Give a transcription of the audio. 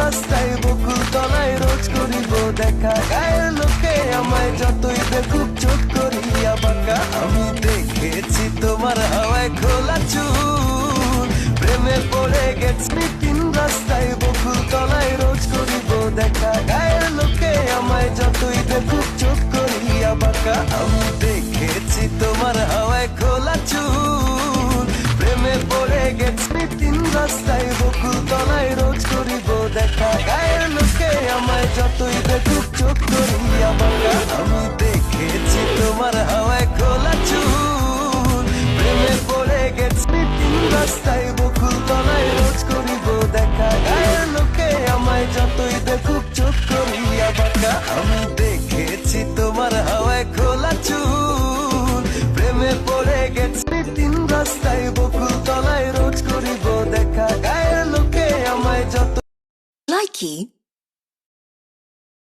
রাস্তায় বকুল তলায় রোজ করিব দেখা। গায়ের লোকে আমায় যতই দেখুক চোখ করিয়া বাঁকা। আমি দেখেছি তোমার হাওয়ায় খোলা চুল। প্রেমে পড়ে গেছি তিন রাস্তায় বকুল তলায় রোজ করিব দেখা। গায়ের লোকে আমায় যতই দেখুক চোখ করিয়া বাঁকা। আমি দেখেছি তোমার হাওয়ায় খোলা চুল। প্রেমে পড়ে গেছি তিন রাস্তায় বকুল তলায় রোজ দেখা। গায়ের লোকে আমায় যতই দেখুক চোখ করিয়া বাঁকা আমি দেখেছি তোমার হাওয়ায় খোলা চুল। প্রেমে পড়ে গেছি, তিন রাস্তায় বকুল তলায় রোজ করিব দেখা। গায়ের লোকে আমায় যতই দেখুক চোখ করিয়া বাঁকা আমি দেখেছি তোমার হাওয়ায় খোলা চুল। প্রেমে পড়ে গেছি, তিন রাস্তায় বকুল তলায় রোজ করিব দেখা। গায়ের লোকে আমায় যত Nike.